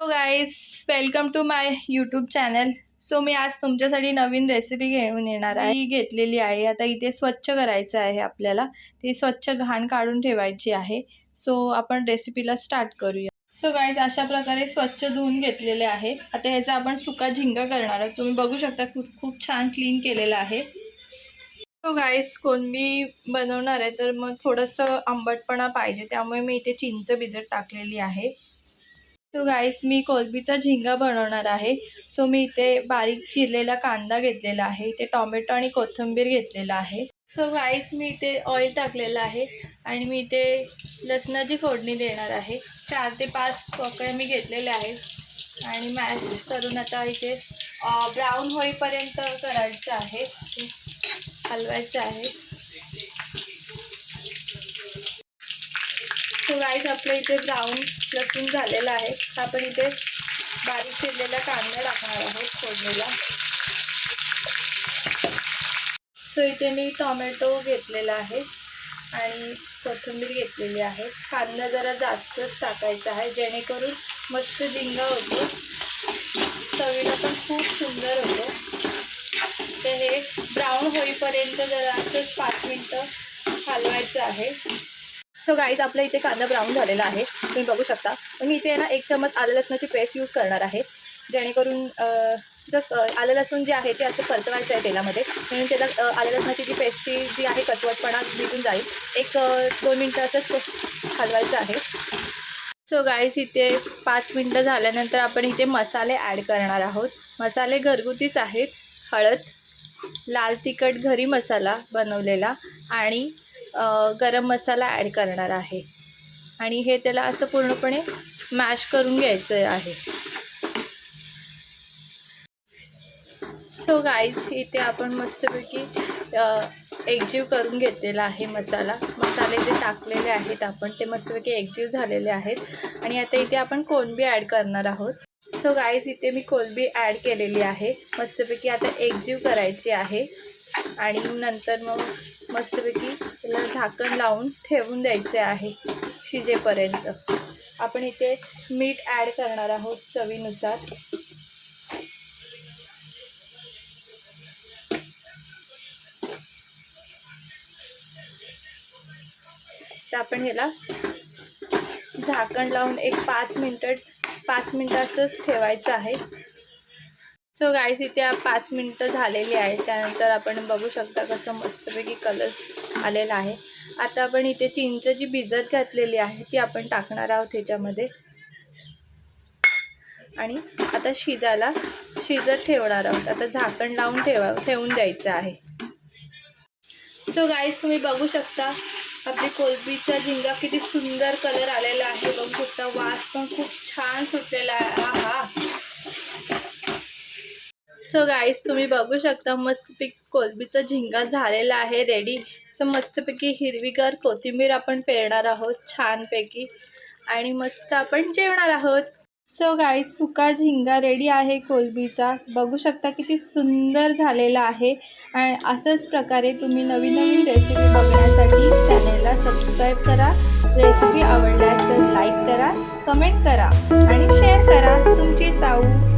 So guys welcome to my YouTube channel so मी आज तुमच्यासाठी नवीन recipe घेऊन येणार आहे. ही घेतलेली आहे. आता इथे स्वच्छ करायचं आहे आपल्याला. ती स्वच्छ घाण काढून ठेवायची आहे. सो आपण रेसिपीला स्टार्ट करूया. सो गाईज अशा प्रकारे स्वच्छ धुवून घेतलेले आहे. आता ह्याचा आपण सुका झिंगा करणार आहोत. तुम्ही बघू शकता खूप खूप छान क्लीन केलेलं आहे. सो गाईस कोणबी बनवणार आहे तर मग थोडंसं आंबटपणा पाहिजे. त्यामुळे मी इथे चिंच भिजत टाकलेली आहे. सो गाईस मी कोलबीचा झिंगा बनवणार आहे. सो मी इथे बारीक चिरलेला कांदा घेतलेला आहे. इथे टॉमॅटो आणि कोथिंबीर घेतलेला आहे. सो गाईस मी इथे ऑइल टाकलेलं आहे आणि मी इथे लसणाची फोडणी देणार आहे. चार ते पाच पकड्या मी घेतलेल्या आहेत. आणि मॅश करून आता इथे ब्राऊन होईपर्यंत करायचं आहे. हलवायचं आहे. सो आपल्या आपलं इथे ब्राऊन लसूण झालेलं आहे. आपण इथे बारीक चिरलेला कांदा टाकणार आहोत फोडणीला. सो इथे मी टॉमॅटो घेतलेला आहे आणि कोथिंबीर घेतलेली आहे. कांदा जरा जास्तच टाकायचा आहे जेणेकरून मस्त झिंगा होतो. चवीला पण खूप सुंदर होतो. तर हे ब्राऊन होईपर्यंत जरा असंच पाच मिनटं हलवायचं आहे. सो गाईज आपल्या इथे कांदा ब्राऊन झालेला आहे. तुम्ही बघू शकता. मी इथे ना एक चमच आलं लसणाची पेस्ट यूज करणार आहे. जेणेकरून जर आलं लसूण जे आहे ते असं परतवायचं आहे तेलामध्ये. म्हणून त्याला आलं लसणाची जी पेस्टची जी आहे कचवटपणा निघून जाईल. एक दोन मिनटं असंच हलवायचं आहे. सो गाईस इथे पाच मिनटं झाल्यानंतर आपण इथे मसाले ॲड करणार आहोत. मसाले घरगुतीच आहेत. हळद लाल तिखट घरी मसाला बनवलेला आणि गरम मसाला ॲड करणार आहे. आणि हे त्याला असं पूर्णपणे मॅश करून घ्यायचं आहे. सो गाईस इथे आपण मस्तपैकी एकजीव करून घेतलेला आहे मसाला. मसाले जे टाकलेले आहेत आपण ते मस्तपैकी एकजीव झालेले आहेत. आणि आता इथे आपण कोलंबी ॲड करणार आहोत. सो गाईस इथे मी कोलंबी ॲड केलेली आहे. मस्तपैकी आता एकजीव करायची आहे. आणि नंतर मग मस्तपैकी त्याला झाकण लावून ठेवून द्यायचे आहे शिजेपर्यंत. आपण इथे मीठ ॲड करणार आहोत चवीनुसार. तर आपण ह्याला झाकण लावून एक पाच मिनटं पाच मिनटं असंच ठेवायचं आहे. सो गाईस इथे पाच मिनटं झालेली आहे त्यानंतर आपण बघू शकता कसं मस्तपैकी कलर आलेला आहे. आता आपण इथे चिंच जी भिजत घातलेली आहे ती आपण टाकणार आहोत ह्याच्यामध्ये. आणि आता शिजायला शिजत ठेवणार आहोत. आता झाकण लावून ठेवा ठेवून द्यायचं आहे. सो गाईस तुम्ही बघू शकता आपली कोलबीचा झिंगा किती सुंदर कलर आलेला आहे. बघू शकता वास पण खूप छान सुटलेला आहे आहा सो गाईस तुम्ही बघू शकता मस्तपैकी कोलबीचा झिंगा झालेला आहे रेडी सो मस्तपैकी हिरवीगार कोथिंबीर आपण पेरणार आहोत छानपैकी. आणि मस्त आपण जेवणार आहोत. सो गाईस सुका झिंगा रेडी आहे कोलबीचा. बघू शकता किती सुंदर झालेला आहे. आणि असंच प्रकारे तुम्ही नवीन नवीन रेसिपी बघण्यासाठी चॅनेलला सबस्क्राईब करा. रेसिपी आवडल्यास तर लाईक करा कमेंट करा. आणि शेअर करा तुमची साऊ.